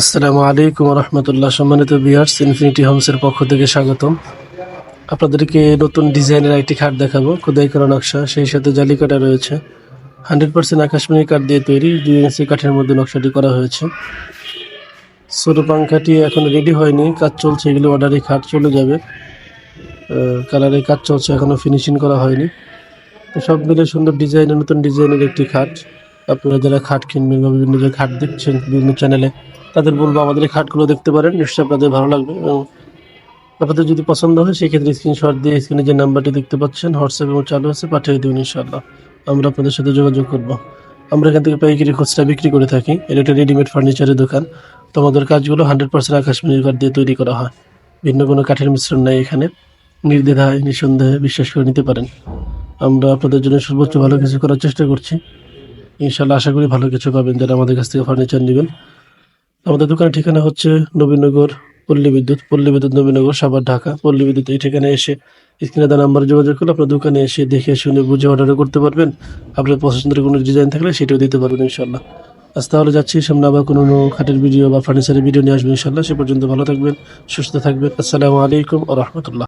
আসসালামু আলাইকুম রহমতুল্লাহ সম্মানিত বিয়ার্স ইনফিনিটি হোমসের পক্ষ থেকে স্বাগতম। আপনাদেরকে নতুন ডিজাইনের একটি খাট দেখাবো খোদাই করা নকশা, সেই সাথে জালি কাটা রয়েছে। হান্ড্রেড পার্সেন্ট আকাশমণি কাঠ দিয়ে তৈরি, দুই ইঞ্চি কাঠের মধ্যে নকশাটি করা হয়েছে। ছোট পাঙ্খাটি এখন রেডি হয়নি, কাজ চলছে, এগুলো অর্ডারে খাট চলে যাবে। কালারে কাজ চলছে এখনও ফিনিশিং করা হয়নি। সব মিলে সুন্দর ডিজাইনের নতুন ডিজাইনের একটি খাট। আপনারা যারা খাট কিনবেন বা বিভিন্ন যে খাট দেখছেন বিভিন্ন চ্যানেলে তাদের বলব আমাদের এই খাটগুলো দেখতে পারেন, নিশ্চয়ই আপনাদের ভালো লাগবে এবং আপনাদের যদি পছন্দ হয়, সেক্ষেত্রে স্ক্রিনশট দিয়ে স্ক্রিনে যে নাম্বারটি দেখতে পাচ্ছেন হোয়াটসঅ্যাপ এবং চালু আছে পাঠিয়ে দেবেন ইনশাআল্লাহ। আমরা আপনাদের সাথে যোগাযোগ করব। আমরা এখান থেকে পাইকারি খুচরা বিক্রি করে থাকি। এটা একটা রেডিমেড ফার্নিচারের দোকান। তো আমাদের কাজগুলো হান্ড্রেড পার্সেন্ট আকাশমণি কাঠ দিয়ে তৈরি করা হয়। ভিন্ন কোনো কাঠের মিশ্রণ নেই এখানে। নির্দ্বিধায়, নিঃসন্দেহে বিশ্বাস করে নিতে পারেন। আমরা আপনাদের জন্য সর্বোচ্চ ভালো কিছু করার চেষ্টা করছি। ইনশাল্লাহ আশা করি ভালো কিছু পাবেন যারা আমাদের কাছ থেকে ফার্নিচার নেবেন। আমাদের দোকানের ঠিকানা হচ্ছে নবীনগর পল্লী বিদ্যুৎ পল্লী বিদ্যুৎ নবীনগর, সাভার, ঢাকা। পল্লী বিদ্যুৎ এই ঠিকানায় এসে স্ক্রিনে দেওয়া নাম্বার যোগাযোগ করলে আপনার দোকানে এসে দেখে শুনে বুঝে অর্ডার করতে পারবেন। আপনার পছন্দের কোনো ডিজাইন থাকলে সেটাও দিতে পারবেন ইনশাল্লাহ আজ তাহলে যাচ্ছি, সামনে আবার কোনো খাটের ভিডিও বা ফার্নিচারের ভিডিও নিয়ে আসবেন ইনশাল্লাহ সে পর্যন্ত ভালো থাকবেন, সুস্থ থাকবেন। আসসালামু আলাইকুম ও রহমতুল্লাহ।